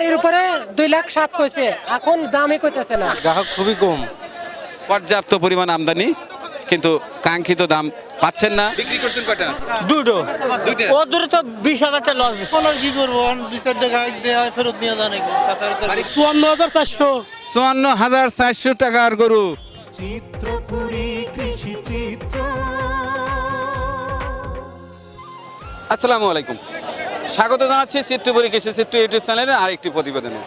বাড়ির উপরে দুই লাখ সাত কইছে। এখন দামই কইতেছে না। গ্রাহক খুবই কম। পর্যাপ্ত পরিমাণ আমদানি কিন্তু কাঙ্ক্ষিত দাম পাচ্ছেন না। বিক্রি করছেন কয়টা? দুটো। ও দুটো তো বিশ হাজার টাকা লস। কোনো কি করব? দুই চার টাকা দেওয়া ফেরত নিয়ে যান চুয়ান্ন হাজার চারশো। চুয়ান্ন হাজার চারশো টাকার গরু। চিত্রপুরী কৃষি চিত্র। আসসালামু আলাইকুম। স্বাগত জানাচ্ছি চিত্রপুরী কৃষি চিত্র ইউটিউব চ্যানেলের আরেকটি প্রতিবেদনে।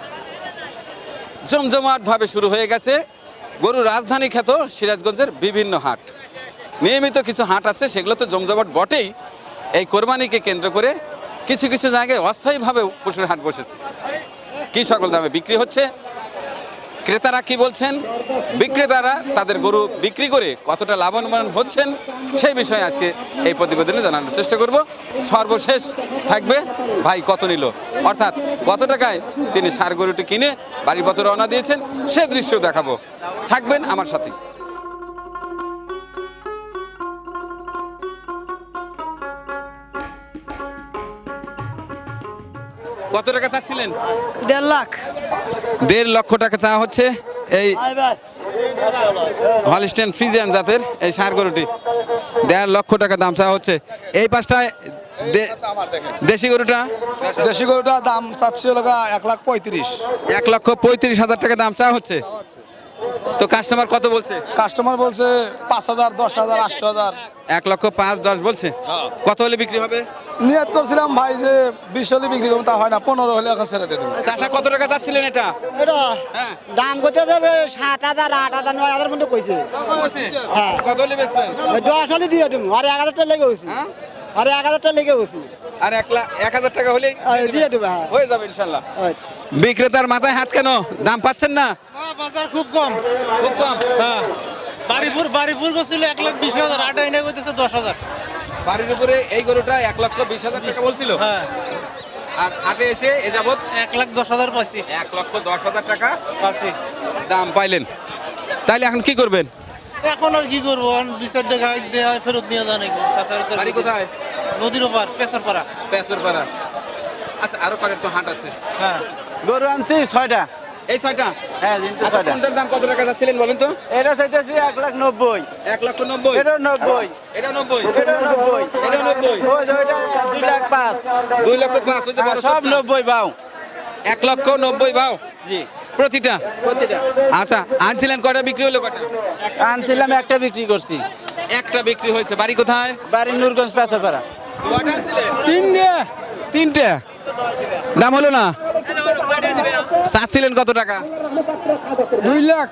জমজমাটভাবে শুরু হয়ে গেছে গরু রাজধানী খ্যাত সিরাজগঞ্জের বিভিন্ন হাট। নিয়মিত কিছু হাট আছে, সেগুলো তো জমজমাট বটেই। এই কোরবানিকে কেন্দ্র করে কিছু কিছু জায়গায় অস্থায়ীভাবে পশুর হাট বসেছে। কি সকল দামে বিক্রি হচ্ছে? ক্রেতারা কি বলছেন? বিক্রেতারা তাদের গরু বিক্রি করে কতটা লাভবান হচ্ছেন সেই বিষয়ে আজকে এই প্রতিবেদনে জানানোর চেষ্টা করব। সর্বশেষ থাকবে ভাই কত নিল? অর্থাৎ কত টাকায় তিনি সার গরুটি কিনে বাড়ির পথে রওনা দিয়েছেন? সে দৃশ্য দেখাবো। থাকবেন আমার সাথে কত টাকা চাচ্ছিলেন? দেড় লাখ। দেড় লক্ষ টাকা চাওয়া হচ্ছে এই হলিস্টেন ফ্রিজিয়ান জাতের এই সার গরুটি। দেড় লক্ষ টাকা দাম চাওয়া হচ্ছে। এই পাঁচটায় দে- দেশি গরুটা? দেশি গরুটার দাম চাচ্ছি এক লাখ পঁয়ত্রিশ। এক লক্ষ পঁয়ত্রিশ হাজার টাকা দাম চাওয়া হচ্ছে। তো কাস্টমার কত বলছে? কাস্টমার বলছে পাঁচ হাজার দশ হাজার আট হাজার। এক লক্ষ পাঁচ দশ বলছে? কত হলে বিক্রি হবে? নিয়ত করছিলাম ভাই যে বিশ হলে বিক্রি করব তা হয় না পনেরো হলে এখন ছেড়ে দিয়ে দেবো। চাচা কত টাকা চাচ্ছিলেন এটা? এটা হ্যাঁ। দাম করতে যাবে? সাত হাজার আট হাজার নয় হাজার মধ্যে কইছে। হ্যাঁ। কত হলে বেচবেন? দশ হলে দিয়ে দেবো। আর এক হাজার টাকা লেগে গেছি। হ্যাঁ? আর এক হাজার টাকা লেগে গেছি। আর এক লাখ এক হাজার টাকা হলে দিয়ে দেবো হ্যাঁ। হয়ে যাবে ইনশাল্লাহ। বিক্রেতার মাথায় হাত কেন? দাম পাচ্ছেন না? বাজার খুব কম। খুব কম? হ্যাঁ। বাড়িপুর বাড়িপুর গেছিল এক লাখ বিশ হাজার আট এনে কইতেছে দশ হাজার। বাড়ির উপরে এই গরুটা এক লক্ষ বিশ হাজার টাকা বলছিল? হ্যাঁ। আর হাটে এসে এ যাবৎ এক লাখ দশ হাজার পাইছি। এক লক্ষ দশ হাজার টাকা পাইছি। দাম পাইলেন। তাইলে এখন কি করবেন? এখন আর কি করব? এখন দুই চার টাকা দেওয়া ফেরত নিয়ে যান বাড়ি কোথায়? নদীর ওপার পেশার পাড়া পেঁচর পাড়া আচ্ছা আরও তো হাট আছে। হ্যাঁ। গরু আনছি ছয়টা। এই ছয়টা? হ্যাঁ তিনটে আচ্ছা ছয়টা। কোনটার দাম কত টাকা যাচ্ছিলেন বলেন তো? এটা চাইতেছি এক লাখ নব্বই। এক লক্ষ নব্বই? এটাও নব্বই। এটা নব্বই? নব্বই। এটা নব্বই? দুই লাখ পাঁচ। দুই লক্ষ পাঁচ ওই যে সব নব্বই বাউ এক লক্ষ নব্বই ভাও জি। প্রতিটা? প্রতিটা। আচ্ছা আনছিলেন কয়টা বিক্রি হলো কয়টা? আনছিলাম একটা বিক্রি করছি। একটা বিক্রি হয়েছে। বাড়ি কোথায়? বাড়ির নূরগঞ্জ পেছাপাড়া কয়টা আনছিলেন? তিনটে। তিনটে? দাম হলো না? চাচ্ছিলেন কত টাকা? দুই লাখ।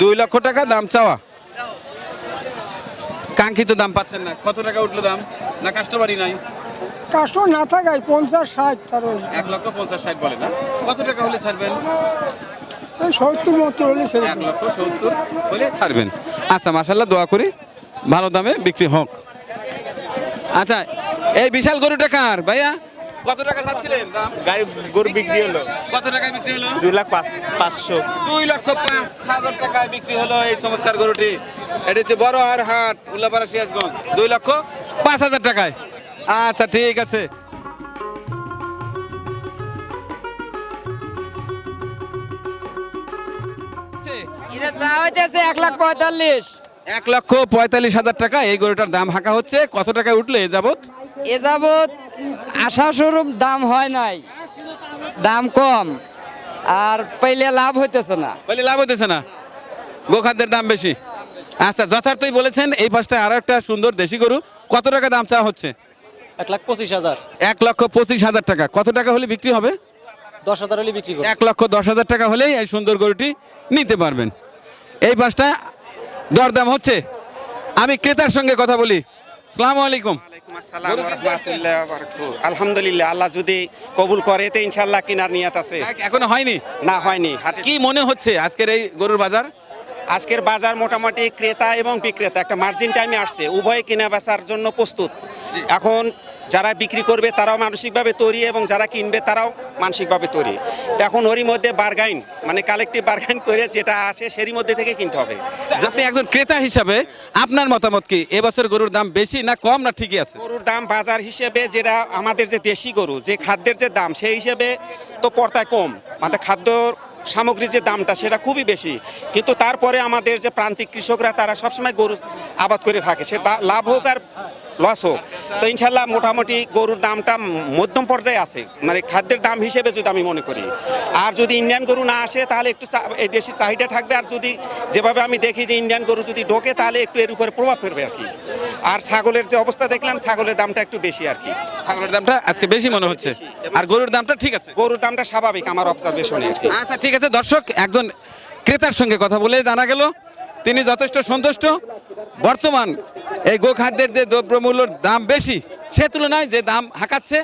দুই লক্ষ টাকা দাম চাওয়া। কাঙ্ক্ষিত দাম পাচ্ছেন না। কত টাকা উঠল দাম? না কাস্টমারই নাই? কাস্টমার না থাকায় পঞ্চাশ ষাট তার এক লক্ষ পঞ্চাশ ষাট বলে না? কত টাকা হলে ছাড়বেন? সত্তর মত্তর হলে এক লক্ষ সত্তর হলে ছাড়বেন। আচ্ছা মাসাল্লাহ দোয়া করি। ভালো দামে বিক্রি হোক। আচ্ছা এই বিশাল গরুটা কার? ভাইয়া? কত টাকা চাচ্ছিলেন দাম? গাড়ি গরু বিক্রি হলো। কত টাকায় বিক্রি হলো? দুই লাখ পাঁচ পাঁচশো। দুই লক্ষ পাঁচ হাজার টাকায় বিক্রি হলো এই চমৎকার গরুটি। এটা হচ্ছে বড় আর হাট উল্লাপাড়া সিরাজগঞ্জ। দুই লক্ষ পাঁচ হাজার টাকায়। আচ্ছা ঠিক আছে। এক লাখ পঁয়তাল্লিশ। এক লক্ষ পঁয়তাল্লিশ হাজার টাকা এই গরুটার দাম হাঁকা হচ্ছে। কত টাকায় উঠলে এ যাবত এ যাবৎ আশা স্বরূপ দাম হয় নাই। দাম কম। আর পেলে লাভ হইতেছে না। বলে লাভ হতেছে না। গোখাদ্যের দাম বেশি। আচ্ছা যথার্থই বলেছেন এই পাশটায় আরও একটা সুন্দর দেশি গরু। কত টাকা দাম চাওয়া হচ্ছে? এক লাখ পঁচিশ হাজার। এক লক্ষ পঁচিশ হাজার টাকা। কত টাকা হলে বিক্রি হবে? দশ হাজার হলে বিক্রি এক লক্ষ দশ হাজার টাকা হলেই এই সুন্দর গরুটি নিতে পারবেন। এই পাশটা দরদাম হচ্ছে। আমি ক্রেতার সঙ্গে কথা বলি। সালাম আলাইকুম। আলহামদুলিল্লাহ আল্লাহ যদি কবুল করে তো ইনশাল্লাহ কিনার নিয়াত আছে। এখনও হয়নি? না হয়নি কি মনে হচ্ছে আজকের এই গরুর বাজার? আজকের বাজার মোটামুটি ক্রেতা এবং বিক্রেতা একটা মার্জিন টাইমে আসছে। উভয় কিনা বেচার জন্য প্রস্তুত। এখন যারা বিক্রি করবে তারাও মানসিকভাবে তৈরি এবং যারা কিনবে তারাও মানসিকভাবে তৈরি। এখন ওরই মধ্যে বার্গাইন মানে কালেক্টিভ বার্গাইন করে যেটা আছে সেরই মধ্যে থেকে কিনতে হবে। আপনি একজন ক্রেতা হিসাবে আপনার মতামত কি? এবছর গরুর দাম বেশি না কম না ঠিকই আছে? গরুর দাম বাজার হিসেবে যেটা আমাদের যে দেশি গরু যে খাদ্যের যে দাম সেই হিসেবে তো পর্তায় কম। মানে খাদ্য সামগ্রীর যে দামটা, সেটা খুবই বেশি। কিন্তু তারপরে আমাদের যে প্রান্তিক কৃষকরা, তারা সবসময় গরু আবাদ করে থাকে। সে লাভ হোক আর লস হোক। তো ইনশাল্লাহ মোটামুটি গরুর দামটা মধ্যম পর্যায়ে আছে। মানে খাদ্যের দাম হিসেবে যদি আমি মনে করি। আর যদি ইন্ডিয়ান গরু না আসে, তাহলে একটু এই দেশি চাহিদা থাকবে। আর যদি যেভাবে আমি দেখি যে ইন্ডিয়ান গরু যদি ঢোকে, তাহলে একটু এর উপরে প্রভাব ফেলবে আর কি। আর ছাগলের যে অবস্থা দেখলাম ছাগলের দামটা একটু বেশি আর কি। ছাগলের দামটা আজকে বেশি মনে হচ্ছে। আর গরুর দামটা ঠিক আছে? গরুর দামটা স্বাভাবিক আমার অবজারভেশনে আর কি। আচ্ছা ঠিক আছে। দর্শক একজন ক্রেতার সঙ্গে কথা বলে জানা গেল তিনি যথেষ্ট সন্তুষ্ট। বর্তমান এই গোখাদ্যের যে দ্রব্যমূল্যর দাম বেশি সে তুলনায় যে দাম হাঁকাচ্ছে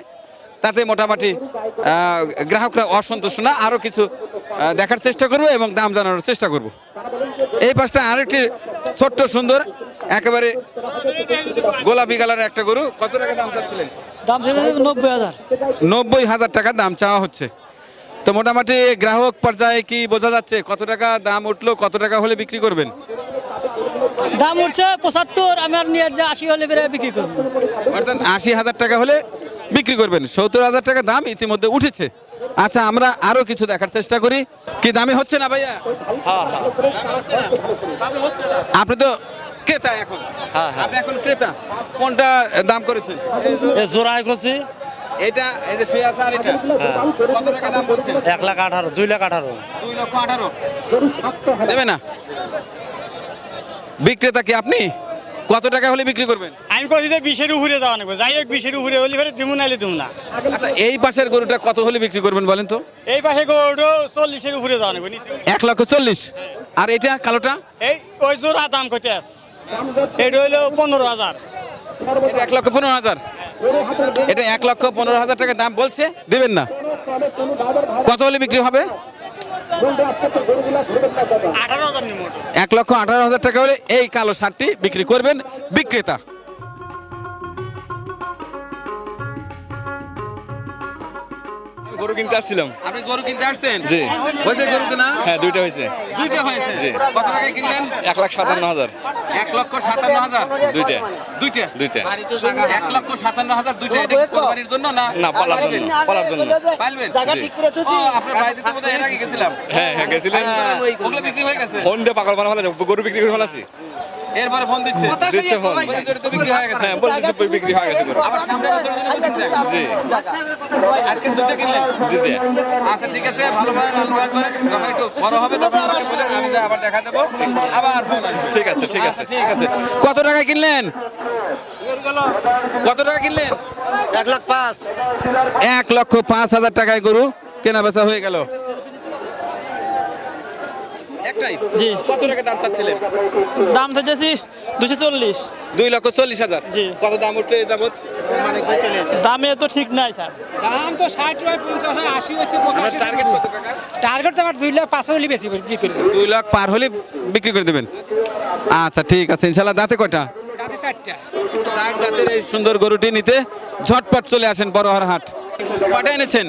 তাতে মোটামুটি গ্রাহকরা অসন্তুষ্ট না। আরও কিছু দেখার চেষ্টা করব এবং দাম জানানোর চেষ্টা করব। এই পাশটা আরেকটি ছোট্ট সুন্দর একেবারে গোলাপি কালারের একটা গরু। কত টাকা দাম চাচ্ছিলেন? দাম নব্বই হাজার। নব্বই হাজার টাকা দাম চাওয়া হচ্ছে। তো মোটামুটি গ্রাহক পর্যায়ে কি বোঝা যাচ্ছে কত টাকা দাম উঠল কত টাকা হলে বিক্রি করবেন? দাম উঠছে পঁচাত্তর আমি আর নিয়ে যে আশি হলে বেড়ে বিক্রি করব। অর্থাৎ আশি হাজার টাকা হলে বিক্রি করবেন। সত্তর হাজার টাকা দাম ইতিমধ্যে উঠেছে। আচ্ছা আমরা আরও কিছু দেখার চেষ্টা করি। কি দামে হচ্ছে না ভাইয়া? হচ্ছে না? আপনি তো ক্রেতা এখন। আপনি এখন ক্রেতা। কোনটা দাম করেছেন? জোড়ায় করছি এটা এই যে শুয়ে আছে আর এটা? কত টাকা দাম বলছেন? এক লাখ আঠারো দুই লাখ আঠারো। দুই লক্ষ আঠারো। দেবে না? বিক্রেতা কি আপনি? কত টাকা হলে বিক্রি করবেন? আমি কইছি যে বিশের উপরে যাওয়া নেব যাই হোক বিশের উপরে হলে ফেরে দিমু নাইলে দিমু না। আচ্ছা এই পাশের গরুটা কত হলে বিক্রি করবেন বলেন তো? এই পাশে গরুটো চল্লিশের উপরে যাওয়া নেব। এক লক্ষ চল্লিশ। আর এটা কালোটা? এই ওই জোড়া দাম কত আস এটা হইল পনেরো হাজার। এটা এক লক্ষ পনেরো হাজার। এটা এক লক্ষ পনেরো হাজার টাকা দাম বলছে দেবেন না। কত হলে বিক্রি হবে? এক লক্ষ আঠারো হাজার টাকা হলে এই কালো শার্টটি বিক্রি করবেন বিক্রেতা। গরু কিনতে আসছিলাম। আপনি গরু কিনতে আসছেন? জি। হয়েছে গরু কিনা হ্যাঁ দুইটা হয়েছে। দুইটা হয়েছে? জি। কত টাকায় কিনলেন? এক লাখ সাতান্ন হাজার। এক লক্ষ সাতান্ন হাজার? দুইটা। দুইটা? দুইটা। এক লক্ষ সাতান্ন হাজার দুইটা এটা কোরবানির জন্য না না পালার জন্য পালার জন্য। পাইলবেন ও আপনার বাইরে বোধহয় এর আগে গেছিলাম। হ্যাঁ হ্যাঁ গেছিলেন। ওগুলো বিক্রি হয়ে গেছে? ফোন দিয়ে পাগল বানা ফেলাছে গরু বিক্রি করে ফেলাছি। এরপরে ফোন দিচ্ছে। দিচ্ছে ফোন তো বিক্রি হয়ে গেছে। হ্যাঁ বলতে তো বিক্রি হয়ে গেছে আবার সামনে বছরের জন্য কিনতে জি আজকে দুটো কিনলেন? দুইটা আচ্ছা ঠিক আছে ভালোভাবে লালন পালন করেন যখন একটু বড় হবে তখন আমাকে বলেন আমি যা আবার দেখা দেবো। আবার ফোন আসবে। ঠিক আছে ঠিক আছে। আচ্ছা, ঠিক আছে। কত টাকা কিনলেন? কত টাকা কিনলেন? এক লাখ পাঁচ। এক লক্ষ পাঁচ হাজার টাকায় গরু কেনা বেচা হয়ে গেল। একটাই? জি। কত টাকা দাম চাচ্ছিলেন? দাম চাইছি দুশো চল্লিশ। দুই লক্ষ চল্লিশ হাজার। জি। কত দাম উঠলে যাবত দামে তো ঠিক নাই স্যার। দাম তো ষাট হয় পঞ্চাশ আশি হয়েছে টার্গেট কত টাকা? টার্গেট তো আমার দুই লাখ পাঁচ হলে বেশি বিক্রি করি দুই লাখ পার হলে বিক্রি করে দেবেন? আচ্ছা ঠিক আছে ইনশাল্লাহ দাঁতে কয়টা? তাতে চারটা। চার দাঁতের এই সুন্দর গরুটি নিতে ঝটপট চলে আসেন বড় হাট। কটা এনেছেন?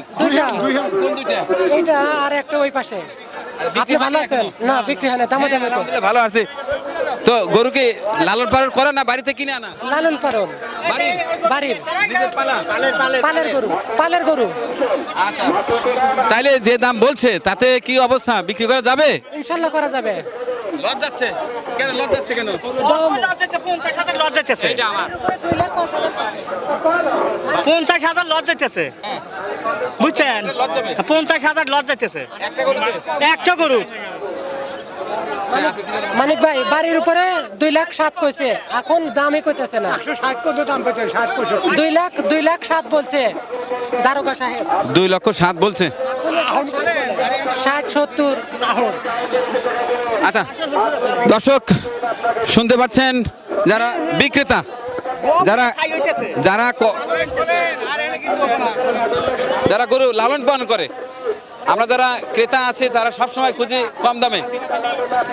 কোন দুইটা? এইটা আর একটা ওই পাশে। বিক্রি ভালো না বিক্রি হয় না দাম হ্যাঁ, ভালো আছে। তো গরুকে লালন পালন করে না বাড়িতে কিনে আনা লালন পালন। বাড়ির বাড়ির নিজের পালা? পালের। গরু পালের গরু। আচ্ছা। তাইলে যে দাম বলছে তাতে কি অবস্থা? বিক্রি করা যাবে? ইনশাল্লাহ করা যাবে। লজ যাচ্ছে কেন? লজ যাচ্ছে কেন পঞ্চাশ হাজার লজ যাইতেছে যাইতেছে বুঝছেন পঞ্চাশ হাজার লজ যাইতেছে একটা গরু। মানিক ভাই বাড়ির উপরে দুই লাখ সাত কইছে। এখন দামই কইতেছে না। দুই লাখ দুই লাখ সাত বলছে দারোগা সাহেব। দুই লক্ষ সাত বলছে? ষাট সত্তর। আচ্ছা দর্শক শুনতে পাচ্ছেন যারা বিক্রেতা যারা যারা যারা গরু লালন পালন করে আমরা যারা ক্রেতা আছে তারা সবসময় খুঁজি কম দামে।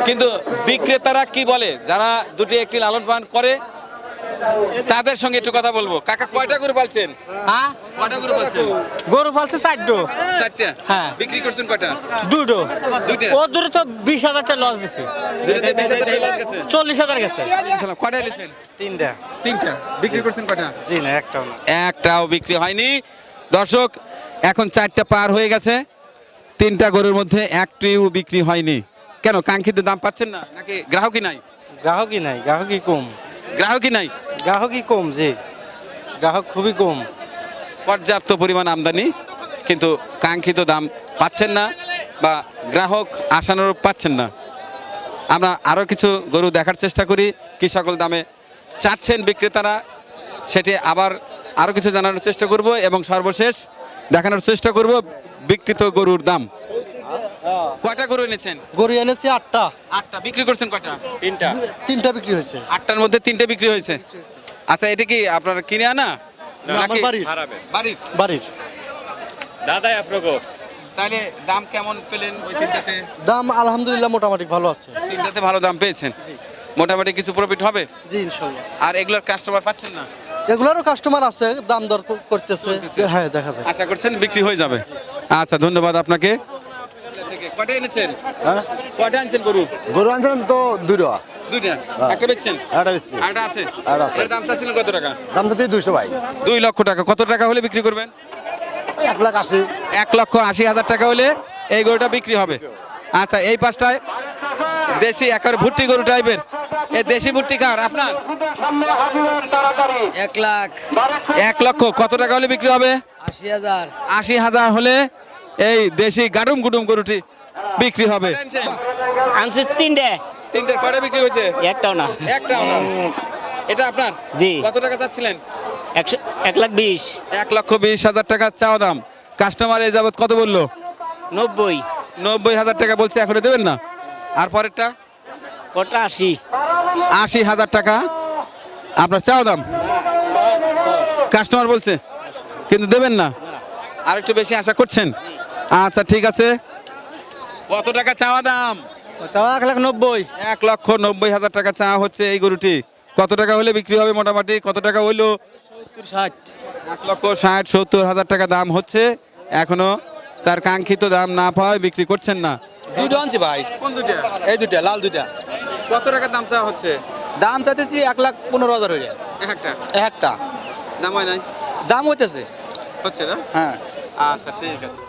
কিন্তু বিক্রেতারা কি বলে? যারা দুটি একটি লালন পালন করে তাদের সঙ্গে একটু কথা বলব। কাকা কয়টা গরু পালছেন? হ্যাঁ? কয়টা গরু পালছেন? গরু ফালছে চারটো। চারটা? হ্যাঁ। বিক্রি করছেন কয়টা? দুটো? ও দূরে তো বিশ হাজার টাকা লস দিছে। দুটোতে বিশ হাজার টাকা loss গেছে। চল্লিশ হাজার গেছে। কয়টা নিয়েছেন তিনটা। তিনটা? বিক্রি করছেন কয়টা? জি না একটাও একটাও বিক্রি হয়নি। দর্শক এখন চারটা পার হয়ে গেছে। তিনটা গরুর মধ্যে একটিও বিক্রি হয়নি। কেন কাঙ্ক্ষিত দাম পাচ্ছেন না? নাকি গ্রাহকই নাই? গ্রাহকই নাই গ্রাহকই কম। গ্রাহকই নাই? গ্রাহকই কম জি। গ্রাহক খুবই কম। পর্যাপ্ত পরিমাণ আমদানি কিন্তু কাঙ্ক্ষিত দাম পাচ্ছেন না বা গ্রাহক আশানুরূপ পাচ্ছেন না। আমরা আরও কিছু গরু দেখার চেষ্টা করি কি সকল দামে চাচ্ছেন বিক্রেতারা সেটি আবার আরও কিছু জানানোর চেষ্টা করব এবং সর্বশেষ দেখানোর চেষ্টা করব। বিকৃত গরুর দাম? কয়টা গরু এনেছেন? গরু এনেছি আটটা। আটটা। বিক্রি করছেন কয়টা? তিনটা। তিনটা বিক্রি হয়েছে। আটটার মধ্যে তিনটে বিক্রি হয়েছে। আচ্ছা এটা কি আপনার কিনে আনা? নাকি বাড়ির। বাড়ির? বাড়ির। দাদা আপনাকে। তাহলে দাম কেমন পেলেন ওই তিনটাতে? দাম আলহামদুলিল্লাহ মোটামুটি ভালো আছে। তিনটাতে ভালো দাম পেয়েছেন? মোটামুটি কিছু প্রফিট হবে? জি ইনশাল্লাহ। আর এগুলোর কাস্টমার পাচ্ছেন না? এগুলারও কাস্টমার আছে দাম দর করতেছে। হ্যাঁ দেখা যায়। আশা করছেন বিক্রি হয়ে যাবে? আচ্ছা ধন্যবাদ আপনাকে। কটা এনেছেন? কটা আনছেন গরু? গরু আনছিলাম তো দুটো দুইটা? একটা বেচছেন? একটা আছে? দাম চাচ্ছিলেন কত টাকা? দাম তো দুইশো ভাই। দুই লক্ষ টাকা। কত টাকা হলে বিক্রি করবেন? এক লাখ আশি। এক লক্ষ আশি হাজার টাকা হলে এই গরুটা বিক্রি হবে। আচ্ছা এই পাশটায় দেশি একেবারে ভুট্টি গরু টাইপের এই দেশি ভুট্টি কার আপনার? এক লাখ। এক লক্ষ। কত টাকা হলে বিক্রি হবে? আশি হাজার। আশি হাজার হলে এই দেশি গাডুম গুডুম গরুটি বিক্রি হবে। আনছি তিনটে। তিনটে কয়টা বিক্রি হয়েছে? একটাও না। একটাও না। এটা আপনার? জি। কত টাকা চাচ্ছিলেন? একশো এক লাখ বিশ। এক লক্ষ বিশ হাজার টাকা চাওয়া দাম। কাস্টমার এই যাবৎ কত বলল? নব্বই। নব্বই হাজার টাকা বলছে এখনও দেবেন না? আর পরেরটা? কটা আশি। আশি হাজার টাকা। আপনার চাওয়া দাম? কাস্টমার বলছে কিন্তু দেবেন না। আর একটু বেশি আশা করছেন? আচ্ছা ঠিক আছে। কত টাকা চাওয়া দাম? এক লাখ নব্বই। এক লক্ষ নব্বই হাজার টাকা চাওয়া হচ্ছে এই গরুটি। কত টাকা হলে বিক্রি হবে মোটামুটি? কত টাকা হইল? ষাট। এক লক্ষ ষাট সত্তর হাজার টাকা দাম হচ্ছে। এখনও তার কাঙ্ক্ষিত দাম না পাওয়ায় বিক্রি করছেন না। দুটো আনছি ভাই। কোন দুটা এই দুটা লাল দুটা কত টাকা দাম চাওয়া হচ্ছে? দাম চাইতেছি এক লাখ পনেরো হাজার হয়ে যায় একটা? একটা। দাম হয় নাই? দাম হইতেছে। হচ্ছে না? হ্যাঁ। আচ্ছা ঠিক আছে।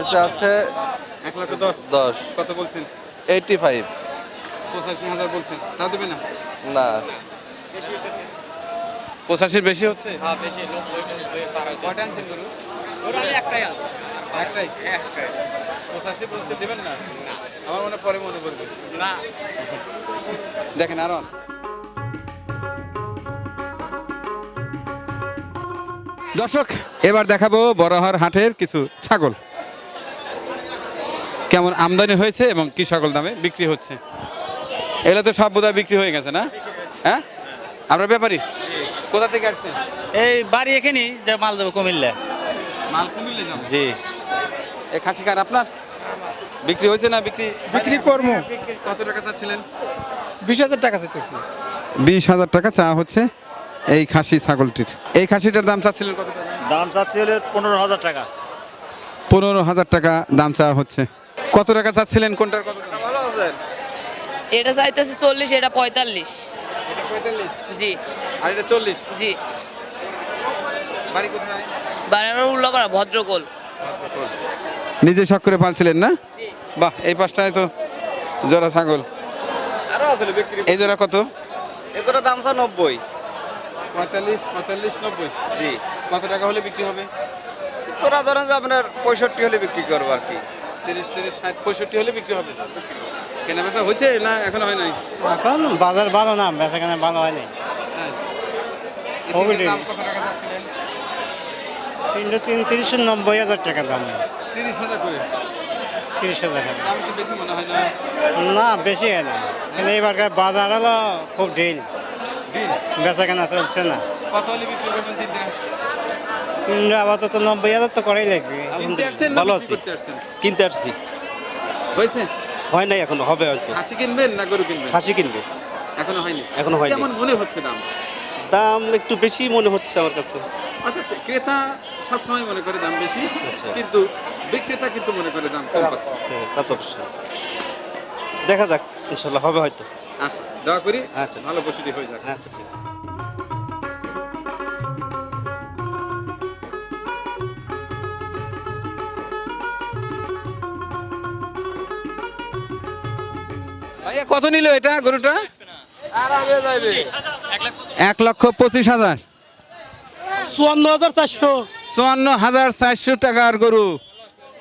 এটা আছে এক লক্ষ দশ। দশ। কত বলছেন? Eighty five. পঁচাশি হাজার বলছেন। তাও দেবে না? না। পঁচাশির বেশি হচ্ছে? কয়টা আনছেন গরু? একটাই একটাই? পঁচাশি বলছে দেবেন না? আমার মনে পরে মনে করবে। না। দেখেন আরও দর্শক এবার দেখাবো বড়হার হাটের কিছু ছাগল। কেমন আমদানি হয়েছে এবং কি সকল দামে বিক্রি হচ্ছে? এগুলো তো সব বোধহয় বিক্রি হয়ে গেছে না? হ্যাঁ? আপনার ব্যাপারই কোথা থেকে আসছেন? এই বাড়ি এখানেই যে মাল যাবে কুমিল্লা। মাল কুমিল্লে জি। এই খাসি কার আপনার? বিক্রি হয়েছে না বিক্রি? বিক্রি করব। কত টাকা চাচ্ছিলেন? বিশ হাজার টাকা চাইতেছি। বিশ হাজার টাকা চা হচ্ছে এই খাসি ছাগলটির। এই খাসিটার দাম চাচ্ছিলেন কত টাকা? দাম চাচ্ছি হলে পনেরো হাজার টাকা। পনেরো হাজার টাকা দাম চা হচ্ছে। কত টাকা চাচ্ছিলেন? কোনটার কত টাকা? ভালো এটা চাইতেছে চল্লিশ এটা পঁয়তাল্লিশ। এটা পঁয়তাল্লিশ? জি। আর এটা চল্লিশ? জি। বাড়ি কোথায়? বানানোর উল্লাপাড়া ভদ্রকোল। নিজে শখ করে পালছিলেন না? জি। বাহ এই পাশটায় তো জোড়া ছাগল। আরও আছে বিক্রি। এই জোড়া কত? দাম স্যার নব্বই। পঁয়তাল্লিশ পঁয়তাল্লিশ নব্বই? জি। কত টাকা হলে বিক্রি হবে? তোরা ধরেন যে আপনার পঁয়ষট্টি হলে বিক্রি করব আর কি। তিরিশ তিরিশ ষাট পঁয়ষট্টি হলে বিক্রি হবে। কেনা বেচা হয়েছে না এখনও হয় নাই? এখন বাজার ভালো না বেচা কেনা ভালো হয়নি। হ্যাঁ। কত টাকা যাচ্ছিলেন? তিনটে তিন তিরিশ নব্বই হাজার টাকা দাম। তিরিশ হাজার করে। তিরিশ হাজার দাম একটু বেশি মনে হয় না? না বেশি হয় না। কিন্তু এবারকার বাজার হলো খুব ঢিল বেচা কেনা চলছে না। কত হলে বিক্রি করবেন তিনটা? আপাতত নব্বই হাজার তো করাই লাগবে। ভালো আছি। কিনতে আসছি। হয়েছে? হয় নাই এখনও হবে হয়তো। খাসি কিনবেন না গরু কিনবেন? খাসি কিনবে। এখনও হয়নি? এখনও হয়নি। কেমন মনে হচ্ছে দাম? দাম একটু বেশি মনে হচ্ছে আমার কাছে। আচ্ছা ক্রেতা সবসময় মনে করে দাম বেশি আচ্ছা। কিন্তু বিক্রেতা কিন্তু মনে করে দাম কম পাচ্ছে। হ্যাঁ, তা তো অবশ্যই। দেখা যাক ইনশাল্লাহ হবে হয়তো। আচ্ছা দয়া করি আচ্ছা। ভালো পশুটি হয়ে যাক। আচ্ছা ঠিক আছে। ভাইয়া কত নিল এটা গরুটা? এক লক্ষ পঁচিশ হাজার। চুয়ান্ন হাজার চারশো। চুয়ান্ন হাজার চারশো টাকার গরু।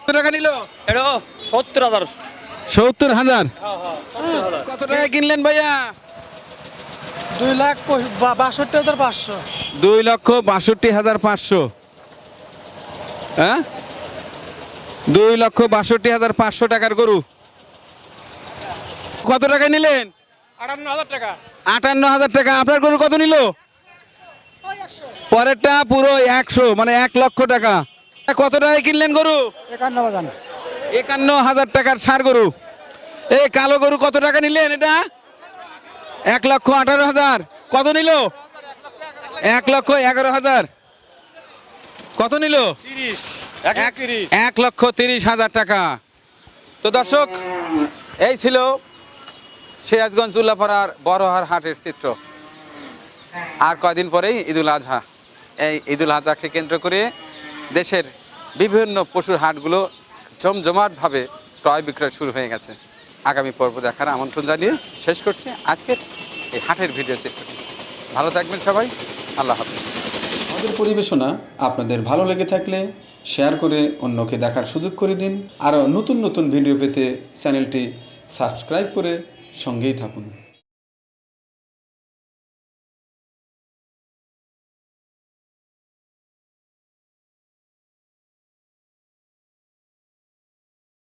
কত টাকা নিল? এটা সত্তর হাজার। সত্তর হাজার? কত টাকা কিনলেন ভাইয়া? দুই লাখ বাষট্টি হাজার পাঁচশো। দুই লক্ষ বাষট্টি হাজার পাঁচশো। হ্যাঁ? দুই লক্ষ বাষট্টি হাজার পাঁচশো টাকার গরু। কত টাকা নিলেন? আটান্ন হাজার টাকা। আটান্ন হাজার টাকা। আপনার গরু কত নিল? পরেরটা পুরো একশো মানে এক লক্ষ টাকা। কত টাকায় কিনলেন গরু? একান্ন বাজান একান্ন হাজার টাকার সার গরু। এই কালো গরু কত টাকা নিলেন এটা? এক লক্ষ আঠারো হাজার। কত নিল? এক লক্ষ এগারো হাজার। কত নিল? এক লক্ষ তিরিশ হাজার টাকা। তো দর্শক এই ছিল সিরাজগঞ্জ উল্লাপাড়ার বড়হার হাটের চিত্র। আর কয়দিন পরেই ঈদুল আজহা। এই ঈদুল আজহাকে কেন্দ্র করে দেশের বিভিন্ন পশুর হাটগুলো জমজমাটভাবে ক্রয় বিক্রয় শুরু হয়ে গেছে। আগামী পর্ব দেখার আমন্ত্রণ জানিয়ে শেষ করছি আজকের এই হাটের ভিডিও চিত্রটি। ভালো থাকবেন সবাই, আল্লাহ হাফিজ। আমাদের পরিবেশনা আপনাদের ভালো লেগে থাকলে শেয়ার করে অন্যকে দেখার সুযোগ করে দিন। আরও নতুন নতুন ভিডিও পেতে চ্যানেলটি সাবস্ক্রাইব করে সঙ্গেই থাকুন।